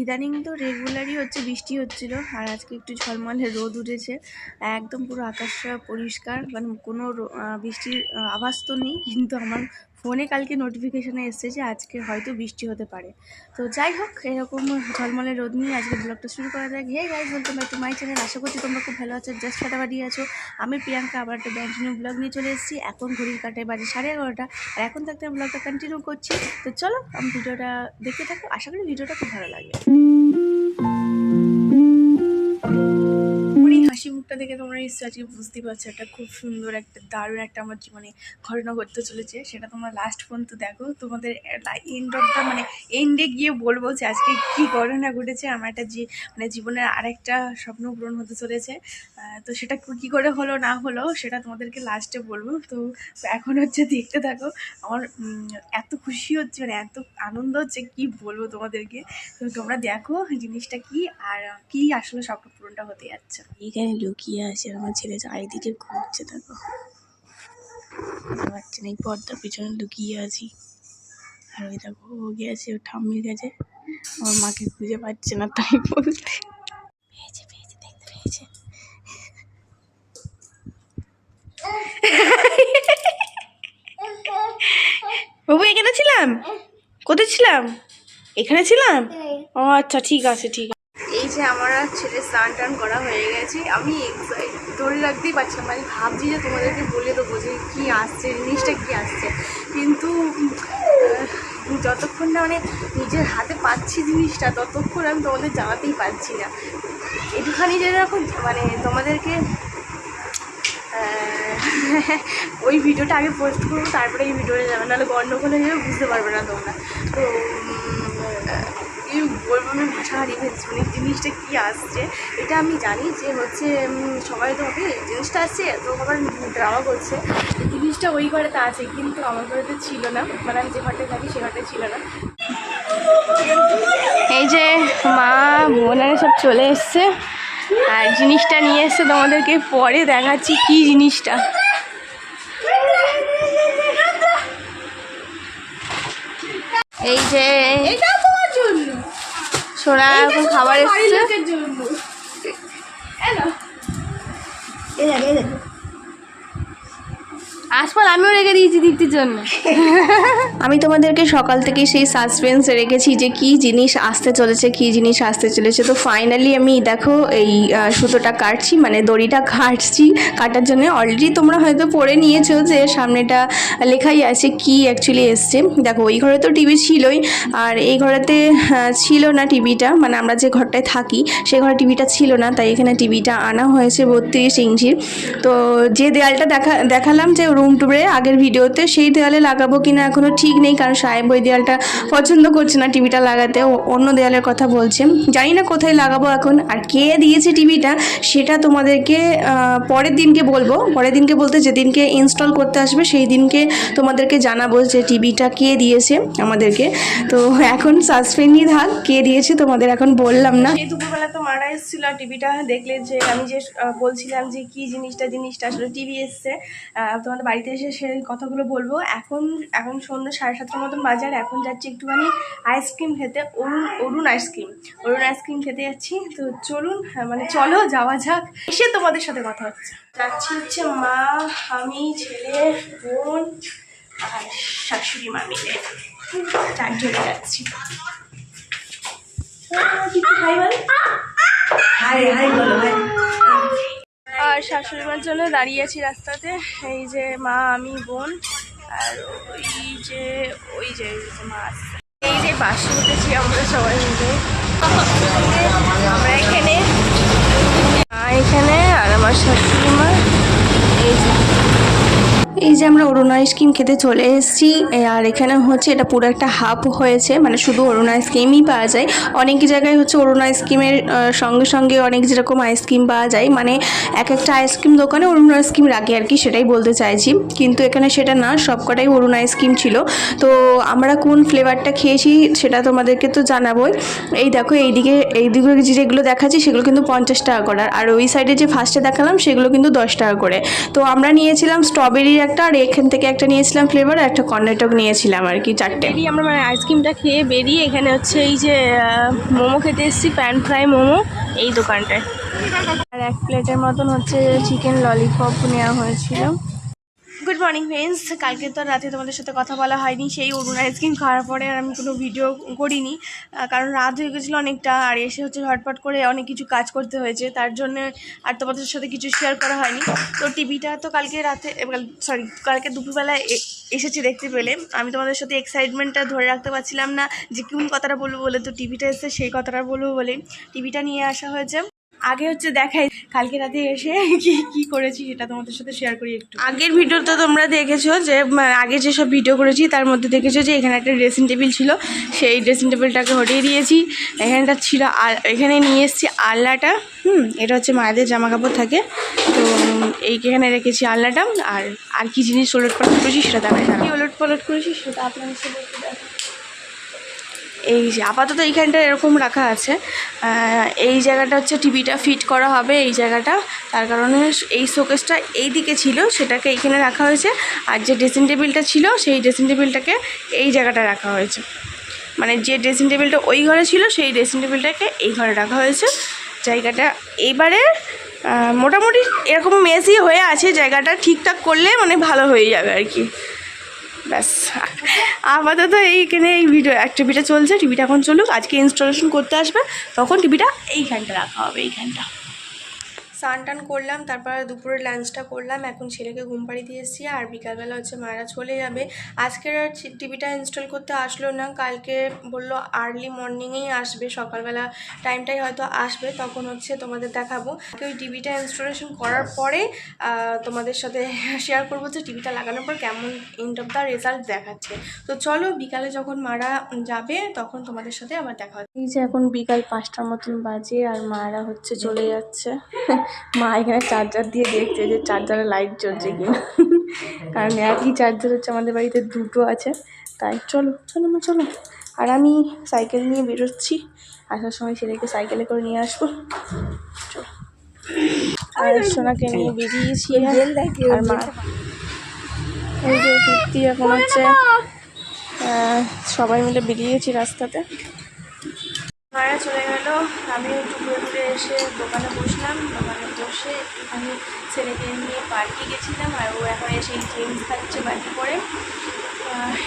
ইদানিং তো রেগুলারই হচ্ছে, বৃষ্টি হচ্ছিল, আর আজকে একটু ঝলমলে রোদ উঠেছে। একদম পুরো আকাশটা পরিষ্কার মানে কোনো বৃষ্টির আভাস তো নেই, কিন্তু আমার ফোনে কালকে নোটিফিকেশানে এসেছে যে আজকে হয়তো বৃষ্টি হতে পারে। তো যাই হোক, এরকম ঝলমলে রোদ নিয়ে আজকে ব্লগটা শুরু করা যাক। Hey guys back to my channel আশা করছি তোমরা খুব ভালো আছো জাস্ট ফাটাফাটি আছো। আমি প্রিয়াঙ্কা, আবার একটা ব্যাংক ব্লগ নিয়ে চলে এসেছি। এখন ঘড়ির কাটায় বাজে সাড়ে এগারোটা। আর এখন থাকতে আমি ব্লগটা কন্টিনিউ করছি। তো চলো, আমি ভিডিওটা দেখতে থাকো। আশা করি ভিডিওটা খুব ভালো এই হাসি মুখটা দেখে তোমরা নিশ্চয়ই আজকে বুঝতে পারছ, একটা খুব সুন্দর, একটা দারুণ একটা আমার জীবনে ঘটনা ঘটতে চলেছে। সেটা তোমরা লাস্ট পর্যন্ত দেখো। তোমাদের এন্ড অফ মানে এন্ডে গিয়ে বলব যে আজকে কী ঘটনা ঘটেছে, আমার একটা যে মানে জীবনের আরেকটা স্বপ্ন পূরণ হতে চলেছে। তো সেটা কী করে হলো, না হলো, সেটা তোমাদেরকে লাস্টে বলব। তো এখন হচ্ছে দেখতে থাকো। আমার এত খুশি হচ্ছে মানে এত আনন্দ হচ্ছে, কি বলব তোমাদেরকে? তো তোমরা দেখো জিনিসটা কি, আর কি আসলে স্বপ্ন পূরণটা হতে যাচ্ছে। লুকিয়ে আছে, আর আমার ছেলে চারিদিকে ঘুরছে, দেখো। পারছি না এই পর্দার পিছনে লুকিয়ে আছি। আর ওই দেখো, ও গেছে ও ঠাম্মির কাছে। আমার মাকে খুঁজে পাচ্ছে না, তাই বলতে পেয়েছে দেখতে বাবু, এখানে ছিলাম? কোথায় ছিলাম? এখানে ছিলাম? ও আচ্ছা ঠিক আছে ঠিক আছে। এই যে আমার ছেলে স্নান টান করা হয়ে গেছে, আমি ধরে রাখতেই পারছিলাম মানে ভাবছি যে তোমাদেরকে বলে দেবো যে কী আসছে, জিনিসটা কী আসছে। কিন্তু যতক্ষণ না মানে নিজের হাতে পাচ্ছি জিনিসটা, ততক্ষণ আমি তোমাদের জানাতেই পারছি না। একটুখানি যেরকম মানে তোমাদেরকে ওই ভিডিওটা আগে পোস্ট করব, তারপরে এই ভিডিওটা যাবে। নাহলে গন্ডগোল হয়ে যাবে, বুঝতে পারবে না তোমরা। তো কি বলব আমি ভাষা হারিয়ে মানে জিনিসটা কী আসছে এটা আমি জানি যে হচ্ছে সবাই তো হবে জিনিসটা আসছে তো আবার ড্রামা করছে জিনিসটা ওই ঘরে ঘরেতে আছে কিন্তু আমার ঘরেতে ছিল না মানে আমি যে ঘরটায় থাকি সে ঘরটায় ছিল না। এই যে মা বোনেরা সব চলে এসছে আর জিনিসটা নিয়ে এসছে তোমাদেরকে পরে দেখাচ্ছি কি জিনিসটা। এই যে সোনা এখন খাবার এসছে। আমিও রেখে দিয়েছি দীপ্তির জন্য। আমি তোমাদেরকে সকাল থেকে সেই সাসপেন্স রেখেছি যে কি জিনিস আসতে চলেছে, কি জিনিস আসতে চলেছে। তো ফাইনালি আমি দেখো এই সুতোটা কাটছি মানে দড়িটা কাটছি। কাটার জন্য অলরেডি তোমরা হয়তো পড়ে নিয়েছো যে সামনেটা লেখাই আছে কি অ্যাকচুয়ালি এসছে। দেখো, ওই ঘরে তো টিভি ছিলই, আর এই ঘরেতে ছিল না টিভিটা মানে আমরা যে ঘরটায় থাকি, সে ঘরে টিভিটা ছিল না, তাই এখানে টিভিটা আনা হয়েছে বত্রিশ ইঞ্চির। তো যে দেয়ালটা দেখা, দেখালাম যে রুম টুরে আগের ভিডিওতে সেই দেয়ালে লাগাবো কিনা এখনও ঠিক নেই, কারণ সাহেব ওই দেয়ালটা পছন্দ করছে না টিভিটা লাগাতে। অন্য দেয়ালের কথা বলছে। জানি না কোথায় লাগাবো এখন। আর কে দিয়েছে টিভিটা, সেটা তোমাদেরকে পরের দিনকে বলব। পরের দিনকে বলতে যেদিনকে ইনস্টল করতে আসবে, সেই দিনকে তোমাদেরকে জানাব যে টিভিটা কে দিয়েছে আমাদেরকে। তো এখন সাসপেন্ডই থাক, কে দিয়েছে তোমাদের এখন বললাম না। দুপুরবেলা তো মারা এসেছিল টিভিটা দেখলে যে আমি যে বলছিলাম যে কি জিনিসটা জিনিসটা আসলে টিভি এসছে। তোমাদের বাড়িতে এসে সেই কথাগুলো বলব। এখন এখন সন্ধ্যা সাড়ে সাতটার মতন বাজার এখন যাচ্ছি একটুখানি আইসক্রিম খেতে Arun Arun ice cream Arun ice cream খেতে যাচ্ছি। তো চলুন হ্যাঁ, মানে চলো যাওয়া যাক। এসে তোমাদের সাথে কথা হচ্ছে। যাচ্ছি হচ্ছে মা আমি ছেলে বোন আর শাশুড়ি মা মিলে। চারজনে যাচ্ছি। হাই বল। হাই হাই বলো হাই। আর শাশুড়ি মার জন্য দাঁড়িয়ে আছি রাস্তাতে। এই যে মা, আমি, বোন, আর ওই যে ওই যে মা এই যে বাসে উঠেছি আমরা সবাই মিলে। আমরা এখানে, মা এখানে, আর আমার শাশুড়ি মা যে আমরা অরুণ আইসক্রিম খেতে চলে এসেছি আর এখানে হচ্ছে এটা পুরো একটা হাব হয়েছে মানে শুধু অরুণ আইসক্রিমই পাওয়া যায়। অনেক জায়গায় হচ্ছে অরুণ আইসক্রিমের সঙ্গে সঙ্গে অনেক যেরকম আইসক্রিম পাওয়া যায় মানে এক একটা আইসক্রিম দোকানে অরুণ আইসক্রিম রাখে আর কি, সেটাই বলতে চাইছি। কিন্তু এখানে সেটা না, সবকটাই অরুণ আইসক্রিম ছিল। তো আমরা কোন ফ্লেভারটা খেয়েছি সেটা তোমাদেরকে তো জানাবোই। এই দেখো, এইদিকে এইদিকে যেগুলো দেখাচ্ছি, সেগুলো কিন্তু পঞ্চাশ টাকা করে। আর ওই সাইডে যে ফার্স্টে দেখালাম, সেগুলো কিন্তু দশ টাকা করে। তো আমরা নিয়েছিলাম স্ট্রবেরির একটা আর এখান থেকে একটা নিয়েছিলাম ফ্লেভার আর একটা কর্নেটক নিয়েছিলাম আর কি চারটে। আমরা মানে আইসক্রিমটা খেয়ে বেরিয়ে এখানে হচ্ছে এই যে মোমো খেতে এসেছি প্যান ফ্রাই মোমো এই দোকানটায়। আর এক প্লেটের মতন হচ্ছে চিকেন ললিপপ নেওয়া হয়েছিল। গুড মর্নিং ফ্রেন্ডস কালকে তো রাতে তোমাদের সাথে কথা বলা হয়নি। সেই অরুণ আইসক্রিম খাওয়ার পরে আর আমি কোনো ভিডিও করিনি কারণ রাত হয়ে গেছিল অনেকটা, আর এসে হচ্ছে ঝটপট করে অনেক কিছু কাজ করতে হয়েছে। তার জন্য আর তোমাদের সাথে কিছু শেয়ার করা হয়নি। তো টিভিটা তো কালকে রাতে সরি কালকে দুপুরবেলা এ- এসেছি দেখতে পেলে। আমি তোমাদের সাথে এক্সাইটমেন্টটা ধরে রাখতে পারছিলাম না যে কোন কথাটা বলব বলে। তো টিভিটা এসে সেই কথাটা বলব বলে। টিভিটা নিয়ে আসা হয়েছে। আগে হচ্ছে দেখাই কালকে রাতে এসে কি কি করেছি সেটা তোমাদের সাথে শেয়ার করি একটু। আগের ভিডিও তো তোমরা দেখেছ যে আগে যেসব ভিডিও করেছি তার মধ্যে দেখেছ যে এখানে একটা ড্রেসিং টেবিল ছিল। সেই ড্রেসিং টেবিলটাকে হটিয়ে দিয়েছি। এখানটা ছিল এখানে নিয়ে এসেছি আলনাটা হুম এটা হচ্ছে মায়েদের জামা কাপড় থাকে। তো এইখানে রেখেছি আলনাটা। আর আর কি জিনিস ওলট পালট করেছি সেটা দেখা যায় কি ওলট পালট করেছি সেটা আপনাদের সাথে দেখাই। এই যে আপাতত এইখানটা এরকম রাখা আছে। এই জায়গাটা হচ্ছে টিভিটা ফিট করা হবে এই জায়গাটা। তার কারণে এই শোকেসটা এই দিকে ছিল, সেটাকে এইখানে রাখা হয়েছে। আর যে ড্রেসিং টেবিলটা ছিল, সেই ড্রেসিং টেবিলটাকে এই জায়গাটা রাখা হয়েছে। মানে যে ড্রেসিং টেবিলটা ওই ঘরে ছিল, সেই ড্রেসিং টেবিলটাকে এই ঘরে রাখা হয়েছে। জায়গাটা এইবারে মোটামুটি এরকম মেসি হয়ে আছে, জায়গাটা ঠিকঠাক করলে মানে ভালো হয়ে যাবে আর কি। ব্যাস। আপাতত এইখানে এই ভিডিও এক টিভিটা চলছে, টিভিটা এখন চলুক, আজকে ইনস্টলেশন করতে আসবে, তখন টিভিটা এইখানটা রাখা হবে, এইখানটা। স্নান টান করলাম, তারপর দুপুরে লাঞ্চটা করলাম। এখন ছেলেকে ঘুম পাড়ি দিয়ে এসেছি আর বিকালবেলা হচ্ছে মায়েরা চলে যাবে। আজকের আর টিভিটা ইনস্টল করতে আসলো না। কালকে বলল আর্লি মর্নিংয়েই আসবে, সকালবেলা টাইমটাই হয়তো আসবে। তখন হচ্ছে তোমাদের দেখাবো। ওই টিভিটা ইনস্টলেশন করার পরে তোমাদের সাথে শেয়ার করব যে টিভিটা লাগানোর পর কেমন এন্ড অফ দ্য রেজাল্ট দেখাচ্ছে। তো চলো বিকালে যখন মারা যাবে, তখন তোমাদের সাথে আবার দেখা হবে এই যে এখন বিকাল পাঁচটার মতন বাজে আর মারা হচ্ছে চলে যাচ্ছে। মা এখানে চার্জার দিয়ে দেখছে যে চার্জারে লাইট জ্বলছে কিনা কারণ একই চার্জার হচ্ছে আমাদের বাড়িতে দুটো আছে তাই চলো চলো মা চলো আর আমি সাইকেল নিয়ে বেরোচ্ছি আসার সময় ছেলেকে সাইকেলে করে নিয়ে আসব চলো আর সোনাকে নিয়ে বেরিয়েছি আর মা এই যে তৃপ্তি এখন হচ্ছে সবাই মিলে বেরিয়েছি রাস্তাতে মারা চলে গেল। আমি একটু ঘুরে ঘুরে এসে দোকানে বসলাম। দোকানে বসে একটুখানি ছেলেকে নিয়ে পার্কে গেছিলাম আর ও এখন এসে গেমস খাচ্ছে বাড়ি করে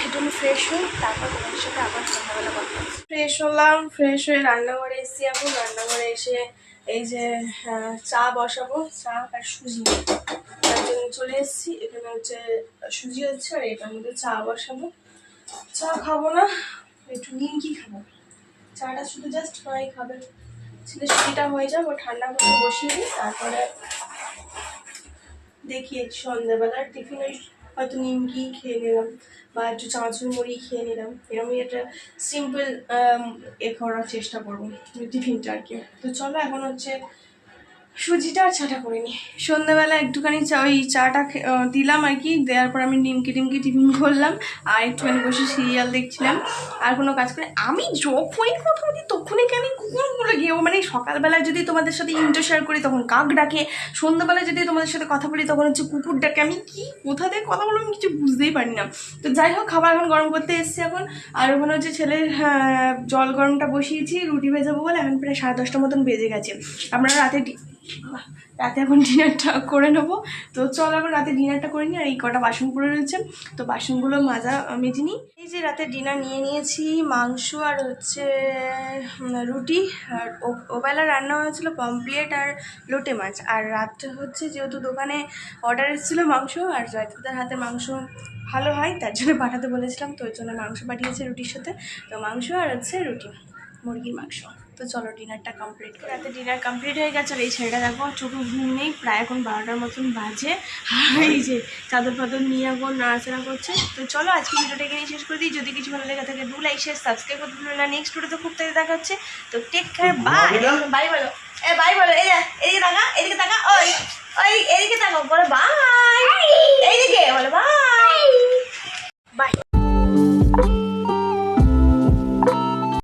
একটু আমি ফ্রেশ হই, তারপর তোমাদের সাথে আবার সন্ধ্যাবেলা কথা ফ্রেশ হলাম ফ্রেশ হয়ে রান্নাঘরে এসেছি এখন। রান্নাঘরে এসে এই যে চা বসাবো। চা আর সুজি। তার জন্য চলে এসেছি। এখানে হচ্ছে সুজি হচ্ছে আর এটার মধ্যে চা বসাবো। চা খাব না, একটু নিমকি খাব। চাটা শুধু জাস্ট মাই খাবে। ছেলে সুটিটা হয়ে যাবে ঠান্ডা করে বসিয়ে দিই, তারপরে দেখি সন্ধ্যাবেলার টিফিন হয়তো নিমকি খেয়ে নিলাম, বা একটু চাঁচুর মুড়ি খেয়ে নিলাম। এরকমই একটা সিম্পল এ করার চেষ্টা করব টিফিনটা আর কি। তো চলো, এখন হচ্ছে সুজিটা আর চাটা করে নিই সন্ধ্যাবেলা একটুখানি চা ওই চাটা দিলাম আর কি, দেওয়ার পর আমি নিমকি টিমকি টিফিন করলাম, আর একটুখানি বসে সিরিয়াল দেখছিলাম, আর কোনো কাজ করে আমি যখনই কথা বলি তখনই আমি বলে গিয়ে মানে সকালবেলায় যদি তোমাদের সাথে ইন্টো শেয়ার করি, তখন কাক ডাকে সন্ধ্যাবেলায় যদি তোমাদের সাথে কথা বলি, তখন হচ্ছে কুকুর ডাকে, আমি কি, কোথা থেকে কথা বলব আমি কিছু বুঝতেই পারি না। তো যাই হোক, খাবার এখন গরম করতে এসেছি এখন, আর ওখানে হচ্ছে ছেলের জল গরমটা বসিয়েছি, রুটি ভেজাবো বলে এখন প্রায় সাড়ে দশটার মতন বেজে গেছে। আমরা রাতে রাতে এখন ডিনারটা করে নেব। তো চল এখন রাতে ডিনারটা করে নিই, আর এই কটা বাসন পড়ে রয়েছে। তো বাসনগুলো মাজা মেজে নিই। এই যে রাতে ডিনার নিয়ে নিয়েছি, মাংস আর হচ্ছে রুটি, আর ওবেলা রান্না হয়েছিল পমপ্লেট আর লোটে মাছ। আর রাত্রে হচ্ছে যেহেতু দোকানে অর্ডার এসেছিল মাংস, আর জয়ত্রিতার হাতে মাংস ভালো হয়, তার জন্য পাঠাতে বলেছিলাম, তো ওই জন্য মাংস পাঠিয়েছে রুটির সাথে। তো মাংস আর হচ্ছে রুটি, মুরগির মাংস। তো চলো ডিনারটা কমপ্লিট করি। রাতে ডিনার কমপ্লিট হয়ে গেছে এই ছেলেটা দেখো চোখে ঘুম নেই প্রায় এখন বারোটার মতন বাজে। এই যে চাদর ফাদর নিয়ে এখন নাড়াচাড়া করছে। তো চলো আজকে ভিডিওটা এখানে শেষ করে দিই। যদি কিছু ভালো লেগে থাকে ডু লাইক শেয়ার সাবস্ক্রাইব করতে ভুলো না। নেক্সট ভিডিও তো খুব তাড়াতাড়ি দেখা হচ্ছে। তো টেক কেয়ার বাই বাই বলো এ বাই বলো এই এদিকে তাকা এদিকে তাকা ওই ওই এদিকে তাকা বলো বাই এইদিকে বলো বাই